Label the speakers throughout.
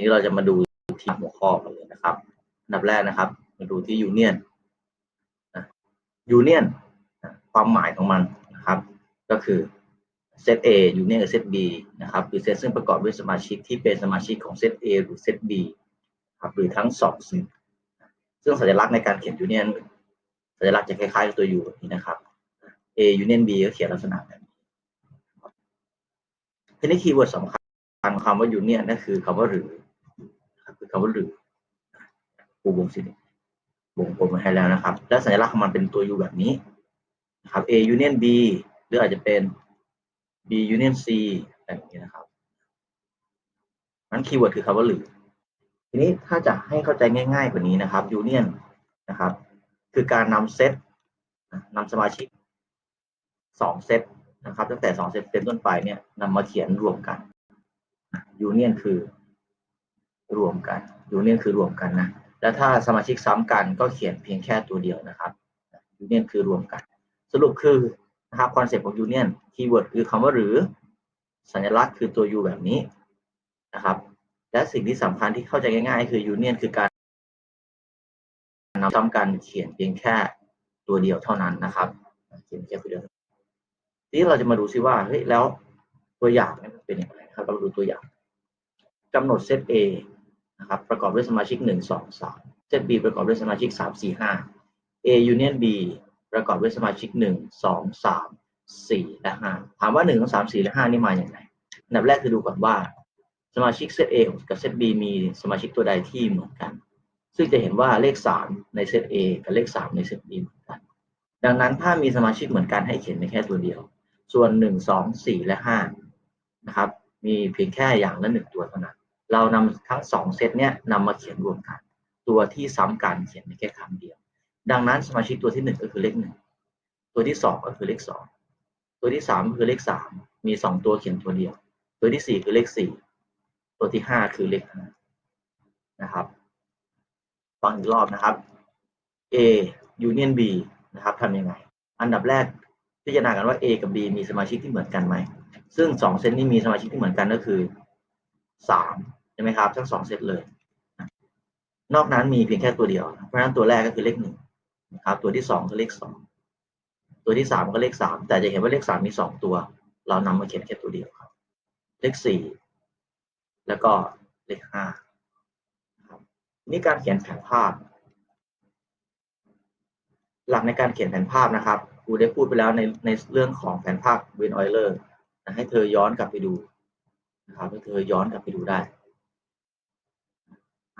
Speaker 1: นี้เราจะมาดูที่หัวข้อกันเลยนะครับอันดับแรกนะครับ มาดูที่ยูเนียนยูเนียนความหมายของมันนะครับ ก็คือเซต A ยูเนียนกับเซต B นะครับคือเซตซึ่งประกอบด้วยสมาชิกที่เป็นสมาชิกของเซต A หรือเซต B ครับหรือทั้งสองซึ่งซึ่งสัญลักษณ์ในการเขียนยูเนียนสัญลักษณ์จะคล้ายๆกับตัว U แบบนี้นะครับ A Union B ก็เขียนลักษณะแบบนี้ทีนี้คีย์เวิร์ดสำคัญคำว่า Union นั่นคือคำว่าหรือ คำว่าหรือปูวงสิวงกลมมาให้แล้วนะครับ และสัญลักษณ์ของมันเป็นตัว U แบบนี้นะครับ A Union B หรืออาจจะเป็น B Union C แบบนี้นะครับนั้นคีย์เวิร์ดคือคำว่าหรือ ทีนี้ถ้าจะให้เข้าใจง่าย ๆ กว่านี้นะครับ Union นะครับ คือการนำเซตนำสมาชิกสองเซตนะครับ ตั้งแต่สองเซตเป็นต้นไปเนี่ยนำมาเขียนรวมกันยูเนียนคือ รวมกันยูเนียนคือรวมกันนะ แล้วถ้าสมาชิกซ้ำกันก็เขียนเพียงแค่ตัวเดียวนะครับยูเนียนคือรวมกัน สรุปคือนะครับคอนเซปต์ของยูเนียนคีย์เวิร์ดคือคำว่าหรือ สัญลักษณ์คือตัว U แบบนี้นะครับ และสิ่งที่สำคัญที่เข้าใจง่ายๆ คือยูเนียนคือการนำซ้ำกันเขียนเพียงแค่ตัวเดียวเท่านั้นนะครับเขียนแค่ตัวเดียวทีนี้เราจะมาดูซิว่าเฮ้ยแล้วตัวอย่างนี่มันเป็นยังไงครับเราดูตัวอย่างกำหนดเซต A นะครับประกอบด้วยสมาชิก 1 2 3เซต B ประกอบด้วยสมาชิก 3 4 5 A union B ประกอบด้วยสมาชิก 1 2 3 4 และ 5 ถามว่า 1 2 3 4 และ 5 นี่มาอย่างไรอันดับแรกคือดูก่อนว่า สมาชิกเซต A กับเซต B มีสมาชิกตัวใดที่เหมือนกัน ซึ่งจะเห็นว่าเลข 3 ในเซต A กับเลข 3 ในเซต B เหมือนกัน ดังนั้นถ้ามีสมาชิกเหมือนกันให้เขียนไปแค่ตัวเดียว ส่วน 1 2 4 และ 5 นะครับ มีเพียงแค่อย่างละหนึ่งตัวเท่านั้น เรานำทั้งสองเซตเนี้ยนำมาเขียนรวมกัน ตัวที่ซ้ำกันเขียนไปแค่ครั้งเดียว ดังนั้นสมาชิกตัวที่หนึ่งก็คือเลขหนึ่งตัวที่สองก็คือเลขสองตัวที่สามคือเลขสามมีสองตัวเขียนตัวเดียว ตัวที่สี่คือเลขสี่ตัวที่ห้าคือเลขห้านะครับฟังอีกรอบนะครับ A union B นะครับทำยังไง อันดับแรกพิจารณากันว่า A กับ B มีสมาชิกที่เหมือนกันไหม ซึ่งสองเซตนี้มีสมาชิกที่เหมือนกันก็คือสาม ช่ไหมครับ ทั้งสองเซตเลย นอกนั้นมีเพียงแค่ตัวเดียว เพราะฉะนั้นตัวแรกก็คือเลขหนึ่งนะครับ ตัวที่สองคือเลขสองตัวที่สามก็เลขสามแต่จะเห็นว่าเลขสามมีสองตัว เรานำมาเขียนแค่ตัวเดียวครับ เลขสี่แล้วก็เลขห้านี่การเขียนแผนภาพ หลักในการเขียนแผนภาพนะครับครูได้พูดไปแล้วในในเรื่องของแผนภาพเวนออยเลอร์ให้เธอย้อนกลับไปดูนะครับให้เธอย้อนกลับไปดูได้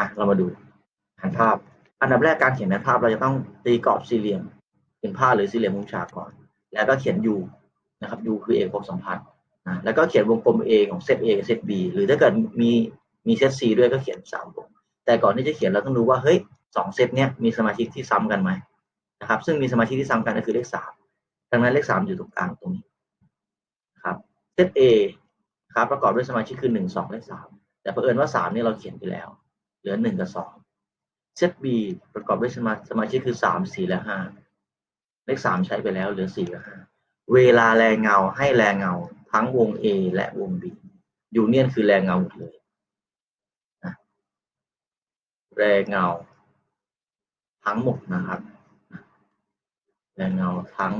Speaker 1: อะเรามาดูแผนภาพ อันดับแรกการเขียนแผนภาพเราจะต้องตีกรอบสี่เหลี่ยมเป็นผ้าหรือสี่เหลี่ยมมุมฉากก่อน แล้วก็เขียน U นะครับ U คือเอกภพสัมพันธ์นะแล้วก็เขียนวงกลม A ของเซต A กับเซต B หรือถ้าเกิดมีมีเซต C ด้วยก็เขียนสามวงแต่ก่อนที่จะเขียนเราต้องรู้ว่าเฮ้ยสองเซตเนี้ยมีสมาชิกที่ซ้ำกันไหมนะครับ ซึ่งมีสมาชิกที่ซ้ำกันก็คือเลขสามดังนั้นเลขสามอยู่ตรงกลางตรงนี้ครับเซต A ครับประกอบด้วยสมาชิกคือหนึ่งสองและสามแต่เผอิญว่าสามนี่เราเขียนไปแล้ว เหลือหนึ่งกับสองเซต B ประกอบด้วยสมาสมาชิกคือสามสี่และห้าเลขสามใช้ไปแล้วเหลือสี่กับห้าเวลาแรงเงาให้แรงเงา ทั้งวง A และวง B ยูเนียนคือแรงเงาหมดเลยนะแรงเงา ทั้งหมดนะครับ แรงเงาทั้ง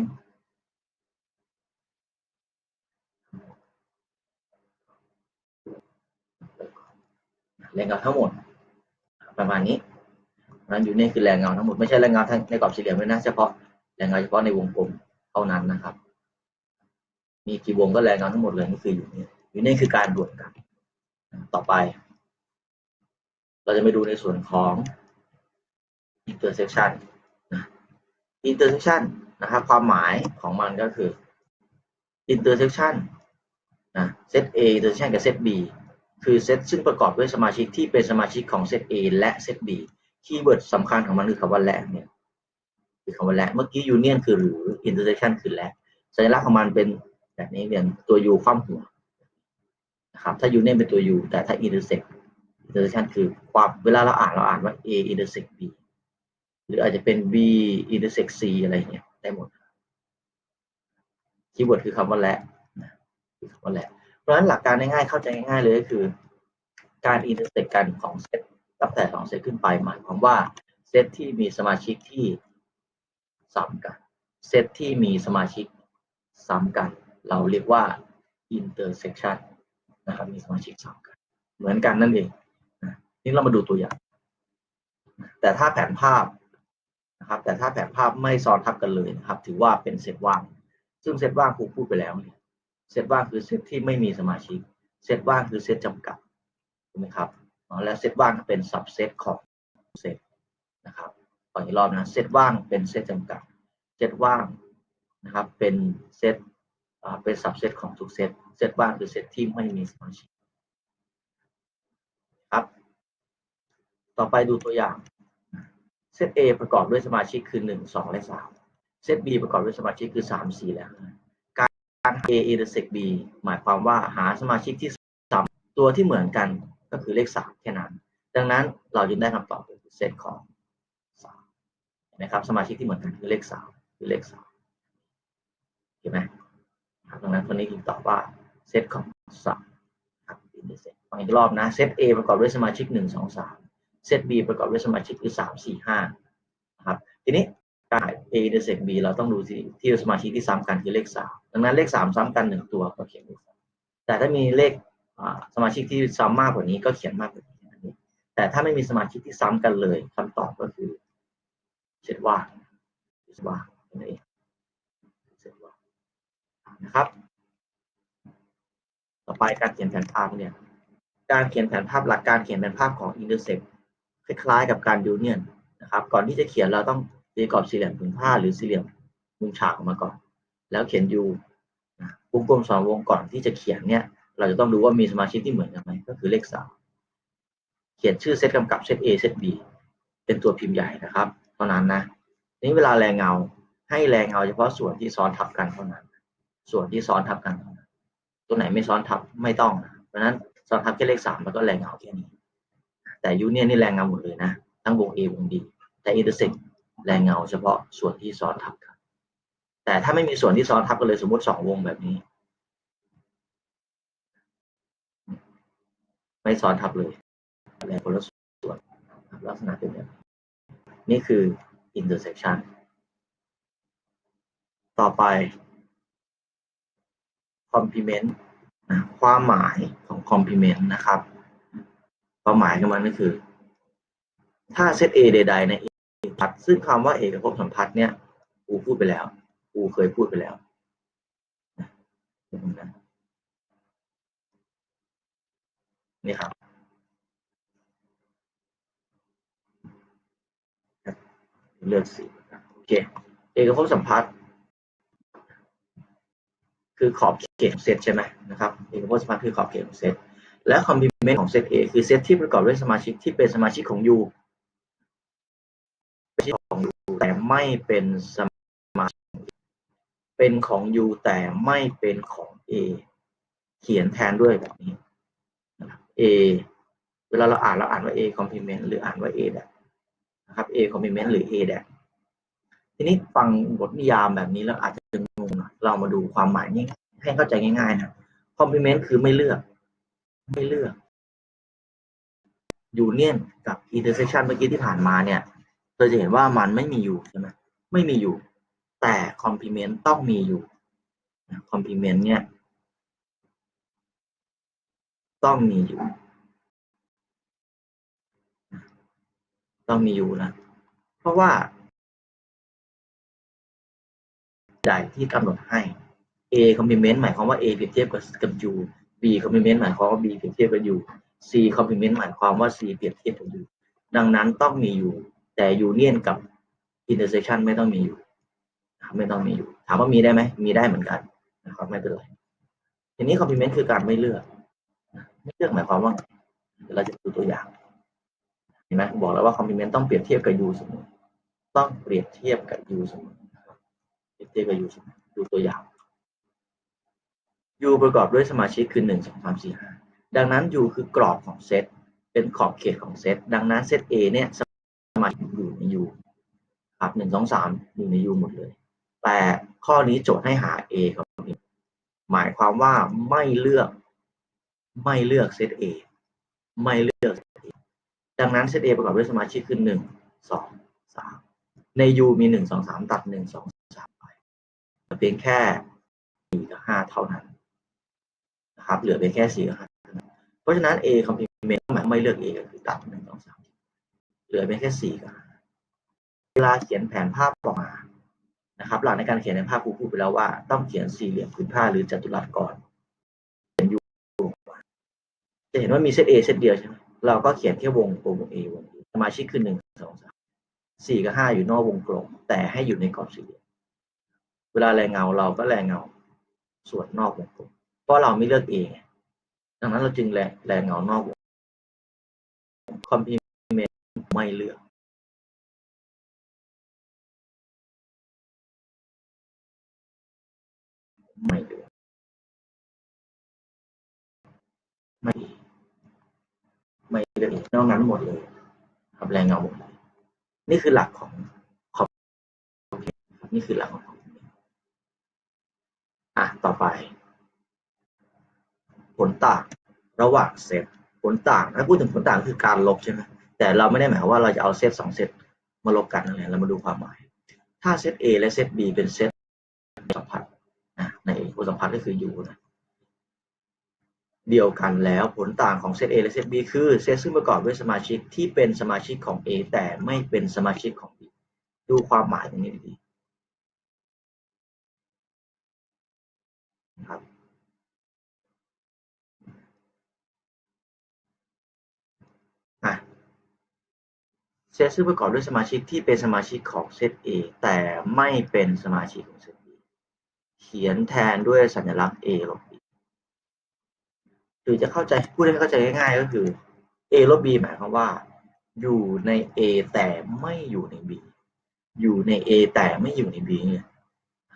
Speaker 1: แรงเงาทั้งหมด ประมาณนี้นั้นอยู่นี่คือแรงเงาทั้งหมดไม่ใช่แรงเงาทั้งในกรอบสี่เหลี่ยมด้วยนะเฉพาะแรงเงาเฉพาะในวงกลมเท่านั้นนะครับ มีกี่วงก็แรงเงาทั้งหมดเลยนี่คืออยู่นี่อยู่นี่คือการรวมกันต่อไป เราจะไปดูในส่วนของ intersection นะ intersection นะครับความหมายของมันก็คือ intersection นะ set A intersection กับ set B คือเซตซึ่งประกอบด้วยสมาชิกที่เป็นสมาชิกของเซต A และเซต B คีย์เวิร์ดสำคัญของมันคือคำว่าและเนี่ยคือคำว่าและเมื่อกี้ union คือหรือ intersection คือและสัญลักษณ์ของมันเป็นแบบนี้เรียนตัว U คว่ำหัวนะครับถ้า union เป็นตัว U แต่ถ้า intersect intersection คือความเวลาเราอ่านเราอ่านว่า A intersect B หรืออาจจะเป็น B intersect C อะไรเงี้ยได้หมดคีย์เวิร์ดคือคำว่าและคือคำว่าและ ราะฉะนั้นหลักการง่ายๆเข้าใจง่ายๆเลยก็คือ การอินเตอร์เซ็กกันของเซตตั้งแต่สองเซตขึ้นไปหมายความว่าเซตที่มีสมาชิกที่ซ้ำกันเซตที่มีสมาชิกซ้ำกัน เราเรียกว่า intersection นะครับมีสมาชิกซ้ำกัน เหมือนกันนั่นเองนี่เรามาดูตัวอย่าง แต่ถ้าแผนภาพนะครับแต่ถ้าแผนภาพไม่ซ้อนทับกันเลยนะครับ ถือว่าเป็นเซตว่าง ซึ่งเซตว่างครูพูดไปแล้วเนี่ย เซตว่างคือเซตที่ไม่มีสมาชิก เซตว่างคือเซตจำกัดถูกไหมครับและเซตว่างเป็นสับเซตของเซตนะครับขออีกรอบนะเซตว่างเป็นเซตจำกัด เซตว่างนะครับเป็นเซตเป็นสับเซตของทุกเซต เซตว่างคือเซตที่ไม่มีสมาชิกครับ ต่อไปดูตัวอย่าง เซต A ประกอบด้วยสมาชิกคือ 1 2 และ 3 เซต B ประกอบด้วยสมาชิกคือ 3 4 และ 5 การ A intersect B หมายความว่าหาสมาชิกที่3ตัวที่เหมือนกันก็คือเลข 3 แค่นั้น ดังนั้นเราจึงได้คำตอบคือเซตของ3นไหมครับสมาชิกที่เหมือนกันคือเลข 3 คือเลข3เห็นไหมดังนั้นคนนี้จึงตอบว่าเซตของ3ครับ intersect ฟังอีกรอบนะเซต A ประกอบด้วยสมาชิก 1 2 3เซต B ประกอบด้วยสมาชิกคือ3 4 5นะครับทีนี้ การ A intersect B เราต้องดูที่ที่สมาชิกที่ซ้ำกันคือเลข3ดังนั้นเลข3ซ้ำกัน1ตัวก็เขียนเลข3แต่ถ้ามีเลขสมาชิกที่ซ้ำมากกว่านี้ก็เขียนมากกว่านี้ แต่ถ้าไม่มีสมาชิกที่ซ้ำกันเลยคำตอบก็คือเซตว่างเซตว่างนั่นเองเซตว่างนะครับ ต่อไปการเขียนแผนภาพเนี่ยการเขียนแผนภาพหลักการเขียนแผนภาพของ intersect คล้ายๆ กับการ union นะครับ ก่อนที่จะเขียนเราต้อง ตีกรอบสี่เหลี่ยมผืนผ้าหรือสี่เหลี่ยมมุมฉากออกมาก่อน แล้วเขียน u นะวงกลมสองวงก่อนที่จะเขียนเนี่ยเราจะต้องดูว่ามีสมาชิกที่เหมือนกันไหมก็คือเลขสามเขียนชื่อเซตกำกับเซต A เซต B เป็นตัวพิมพ์ใหญ่นะครับ เท่านั้นนะนี้เวลาแรงเงาให้แรงเงาเฉพาะส่วนที่ซ้อนทับกันเท่านั้น ส่วนที่ซ้อนทับกันเท่านั้น ตัวไหนไม่ซ้อนทับไม่ต้องนะเพราะนั้นซ้อนทับแค่เลขสามแล้วก็แรงเงาแค่นี้ แต่ยูเนียนนี่แรงเงาหมดเลยนะ ทั้งวง A วง B แต่อินเตอร์เซ็ก แรงเงาเฉพาะส่วนที่ซ้อนทับกัน แต่ถ้าไม่มีส่วนที่ซ้อนทับกันเลยสมมติสองวงแบบนี้ ไม่ซ้อนทับเลยแรงคนละส่วนลักษณะเป็นแบบนี้นี่คือ intersection ต่อไป complement นะความหมายของ complement นะครับ ความหมายของมันก็คือ ถ้าเซต A ใดๆใน A พัดซึ่งคำว่าเอกภพสัมพัทธ์เนี่ยกูพูดไปแล้วกูเคยพูดไปแล้วนี่ครับเลือกสีโอเคเอกภพสัมพัทธ์คือขอบเขตของเซตใช่ไหมนะครับเอกภพสัมพัทธ์คือขอบเขตของเซตและคอมพลีเมนต์ของเซต A คือเซตที่ประกอบด้วยสมาชิกที่เป็นสมาชิกของ U เป็นของ U แต่ ไม่เป็นสมาชิกเป็นของ U แต่ไม่เป็นของ A เขียนแทนด้วยแบบนี้ A เวลาเราอ่านเราอ่านว่า A complement หรืออ่านว่า A แบบนะครับ A complement หรือ A แบบทีนี้ฟังบทนิยามแบบนี้แล้วอาจจะงงหน่อยเรามาดูความหมายง่ายให้เข้าใจง่ายๆนะ complement คือไม่เลือก ไม่เลือกยูเนียนกับ intersection เมื่อกี้ที่ผ่านมาเนี่ย เราจะเห็นว่ามันไม่มีอยู่ใช่ไหมไม่มีอยู่ แต่ complement ต้องมีอยู่ complement เนี่ยต้องมีอยู่ ต้องมีอยู่นะ เพราะว่าใดที่กำหนดให้ A complement หมายความว่า A เปรียบเทียบกับกับ U B complement หมายความว่า B เปรียบเทียบกับ U C complement หมายความว่า C เปรียบเทียบกับ U ดังนั้นต้องมี อยู่แต่ union กับ intersection ไม่ต้องมีอยู่ไม่ต้องมีอยู่ ถามว่ามีได้ไหมมีได้เหมือนกันนะครับไม่เป็นไรทีนี้ complement คือการไม่เลือก ไม่เลือกหมายความว่าเราจะดูตัวอย่างเห็นไหมบอกแล้วว่า complement ต้องเปรียบเทียบกับ U เสมอต้องเปรียบเทียบกับ U เสมอเปรียบเทียบกับ U เสมอดูตัวอย่าง U ประกอบด้วยสมาชิกคือหนึ่งสองสามสี่ห้าดังนั้น U คือกรอบของเซตเป็นขอบเขตของเซตดังนั้นเซต A เนี่ย มาชิกอยู่ใน U ครับหนึ่งสองสามอยู่ใน U หมดเลย แต่ข้อนี้โจทย์ให้หา A ครับ หมายความว่าไม่เลือก ไม่เลือกเซต A ไม่เลือก A ดังนั้นเซต A ประกอบด้วยสมาชิกคือหนึ่งสองสามใน U มีหนึ่งสองสามตัดหนึ่งสองสามไปเพียงแค่สี่กับห้าเท่านั้นนะครับเหลือเพียงแค่สี่กับห้าเพราะฉะนั้น A complement หมายไม่เลือก A ก็คือตัดหนึ่งสองสาม เหลือเพียงแค่สี่กับเวลาเขียนแผนภาพออกมานะครับ หลักในการเขียนในภาพครูพูดไปแล้วว่า ต้องเขียนสี่เหลี่ยมผืนผ้าหรือจัตุรัสก่อนเขียน U จะเห็นว่ามีเซต A เซตเดียวใช่ไหมเราก็เขียนแค่วงกลมวง A วงสมาชิกคือหนึ่งสองสามสี่กับห้าอยู่นอกวงกลม แต่ให้อยู่ในกรอบสี่เหลี่ยมเวลาแรงเงาเราก็แรงเงาส่วนนอกวงกลมเพราะเราไม่เลือก A ไงดังนั้นเราจึงแรงแรงเงานอกวงคอมพิเมน ไม่เลือกไม่เลือกไม่ไม่เลือกนอกนั้นหมดเลยครับแรงเงาหมดเลยนี่คือหลักของคอมนี่คือหลักของอมอะต่อไป ผลต่างระหว่างเซตผลต่างถ้าพูดถึงผลต่างคือการลบใช่ไหม แต่เราไม่ได้หมายว่าเราจะเอาเซตสองเซตมาลบกันนั่นแหละเรามาดูความหมาย ถ้าเซต A และเซต B เป็นเซตสัมพัทธ์ในคู่สัมพัทธ์ก็คือ U นะเดียวกันแล้วผลต่างของเซต A และเซต B คือเซตซึ่งประกอบด้วยสมาชิกที่เป็นสมาชิกของ A แต่ไม่เป็นสมาชิกของ B ดูความหมายตรงนี้ดีๆนะครับอะ เซตซึ่งประกอบด้วยสมาชิกที่เป็นสมาชิกของเซต A แต่ไม่เป็นสมาชิกของเซต B เขียนแทนด้วยสัญลักษณ์ A ลบ B หรือจะเข้าใจพูดให้เข้าใจง่ายๆก็คือ A ลบ B หมายความว่า อยู่ใน A แต่ไม่อยู่ใน B อยู่ใน A แต่ไม่อยู่ใน B เนี่ย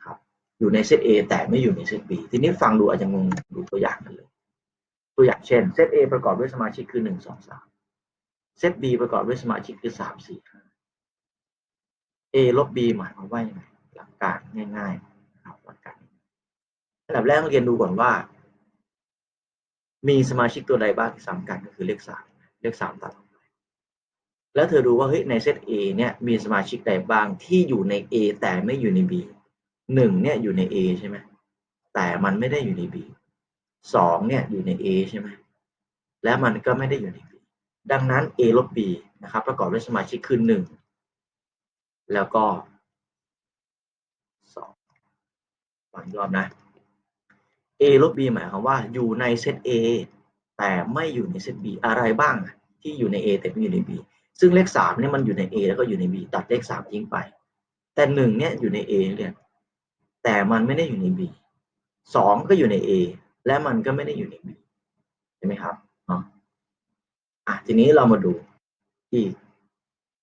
Speaker 1: ครับอยู่ในเซต A แต่ไม่อยู่ในเซต B ทีนี้ฟังดูอาจจะงงดูตัวอย่างกันเลย ตัวอย่างเช่นเซต A ประกอบด้วยสมาชิกคือหนึ่งสองสาม เซต B ประกอบด้วยสมาชิกคือสามสี่ห้า A ลบ B หมายความว่ายังไงหลักการง่ายๆครับหลักการอันดับแรกต้องเรียนดูก่อนว่า มีสมาชิกตัวใดบ้างที่ซ้ำกันก็คือเลขสามเลขสามตัดออกไปแล้วเธอดูว่าเฮ้ยในเซต A เนี่ยมีสมาชิกใดบ้างที่อยู่ใน A แต่ไม่อยู่ใน B หนึ่งเนี่ยอยู่ใน A ใช่ไหมแต่มันไม่ได้อยู่ใน B สองเนี่ยอยู่ใน A ใช่ไหมและมันก็ไม่ได้อยู่ใน B ดังนั้น A ลบ B นะครับ ประกอบด้วยสมาชิกคือหนึ่งแล้วก็สองฟังอีกรอบนะ A ลบ B หมายความว่าอยู่ในเซต A แต่ไม่อยู่ในเซต B อะไรบ้างที่อยู่ใน A แต่ไม่อยู่ใน B ซึ่งเลขสามเนี่ยมันอยู่ใน A แล้วก็อยู่ใน B ตัดเลขสามทิ้งไป แต่หนึ่งเนี่ยอยู่ใน A เนี่ยแต่มันไม่ได้อยู่ใน B สองก็อยู่ใน A และมันก็ไม่ได้อยู่ใน B ใช่ไหมครับเนาะ อะทีนี้เรามาดูอีก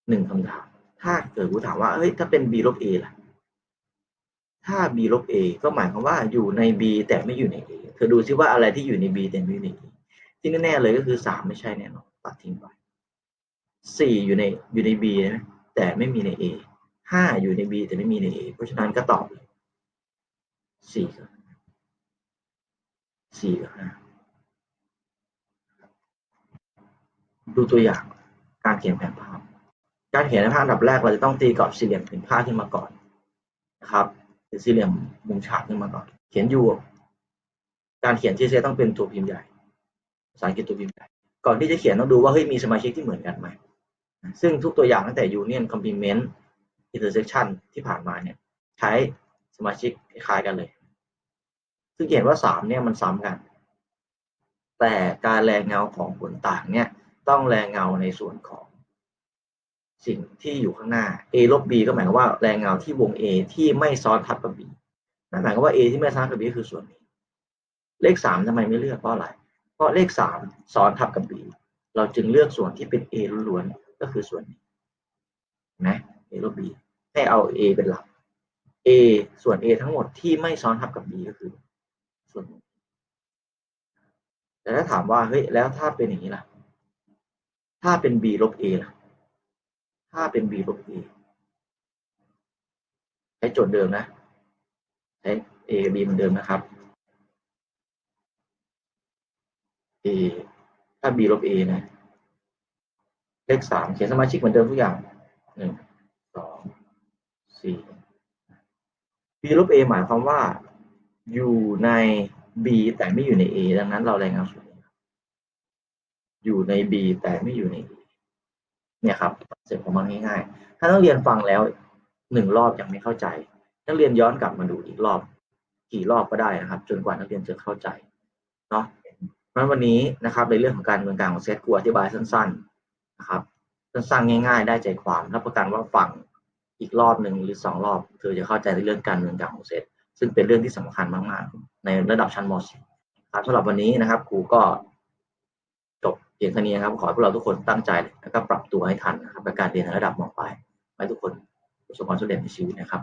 Speaker 1: หนึ่งคำถาม ถ้าเกิดกูถามว่าเฮ้ยถ้าเป็น B ลบ A ล่ะ ถ้า b ลบ a ก็หมายความว่าอยู่ใน b แต่ไม่อยู่ใน a เธอดูซิว่าอะไรที่อยู่ใน b แต่ไม่อยู่ใน a ที่แน่ๆเลยก็คือสามไม่ใช่แน่นอนตัดทิ้งไปสี่อยู่ในอยู่ใน b นะแต่ไม่มีใน a ห้าอยู่ใน b แต่ไม่มีใน a เพราะฉะนั้นก็ตอบเลยสี่กับสี่กับห้า ดูตัวอย่างการเขียนแผนภาพ การเขียนแผนภาพอันดับแรกเราจะต้องตีกรอบสี่เหลี่ยมผืนผ้าขึ้นมาก่อนนะครับหรือสี่เหลี่ยมมุมฉากขึ้นมาก่อน เขียนยูการเขียนที่เซต้องเป็นตัวพิมพ์ใหญ่ภาษาอังกฤษตัวพิมพ์ใหญ่ ก่อนที่จะเขียนต้องดูว่าเฮ้ยมีสมาชิกที่เหมือนกันไหมซึ่งทุกตัวอย่างตั้งแต่ union complement intersection ที่ผ่านมาเนี่ย ใช้สมาชิกคล้ายกันเลย ซึ่งเห็นว่าสามเนี่ยมันซ้ำกัน แต่การแรงเงาของผลต่างเนี่ย ต้องแรงเงาในส่วนของสิ่งที่อยู่ข้างหน้า a ลบ b ก็หมายความว่าแรงเงาที่วง a ที่ไม่ซ้อนทับกับ b นั่นหมายความว่า a ที่ไม่ซ้อนกับ b คือส่วนนี้ เลขสามทำไมไม่เลือกเพราะอะไร เพราะเลขสามซ้อนทับกับ b เราจึงเลือกส่วนที่เป็น a ล้วนๆก็คือส่วนนี้นะ a ลบ b ให้เอา a เป็นหลัก a ส่วน a ทั้งหมดที่ไม่ซ้อนทับกับ b ก็คือ ส่วนนี้แต่ถ้าถามว่าเฮ้ยแล้วถ้าเป็นอย่างนี้ล่ะ ถ้าเป็น b ลบ a ล่ะ ถ้าเป็น b ลบ a ใช้โจทย์เดิมนะใช้ a กับ b เหมือนเดิมนะครับ a ถ้า b ลบ a นะ เลขสามเขียนสมาชิกเหมือนเดิมทุกอย่างหนึ่งสองสี่ b ลบ a หมายความว่าอยู่ใน b แต่ไม่อยู่ใน a ดังนั้นเรารายงานสูตรครับ อยู่ใน b แต่ไม่อยู่ใน a เนี่ยครับเสร็จของมันง่ายๆ ถ้านักเรียนฟังแล้วหนึ่งรอบยังไม่เข้าใจ นักเรียนย้อนกลับมาดูอีกรอบกี่รอบก็ได้นะครับ จนกว่านักเรียนจะเข้าใจเนาะเพราะวันนี้นะครับในเรื่องของการเมืองการของเซตกูอธิบายสั้นๆนะครับสั้นๆง่าย ๆ ได้ใจความรับประกันว่าฟังอีกรอบหนึ่งหรือสองรอบเธอจะเข้าใจในเรื่องการเมืองการของเซตซึ่งเป็นเรื่องที่สำคัญมากๆ ในระดับชั้นม .4 ครับสำหรับวันนี้นะครับครูก็ พียงเท่านี้ครับขอให้พวกเราทุกคนตั้งใจแล้วก็ปรับตัวให้ทันนะครับในการเรียนในระดับมปลายให้ทุกคนประสบความสำเร็จในชีวิตนะครับ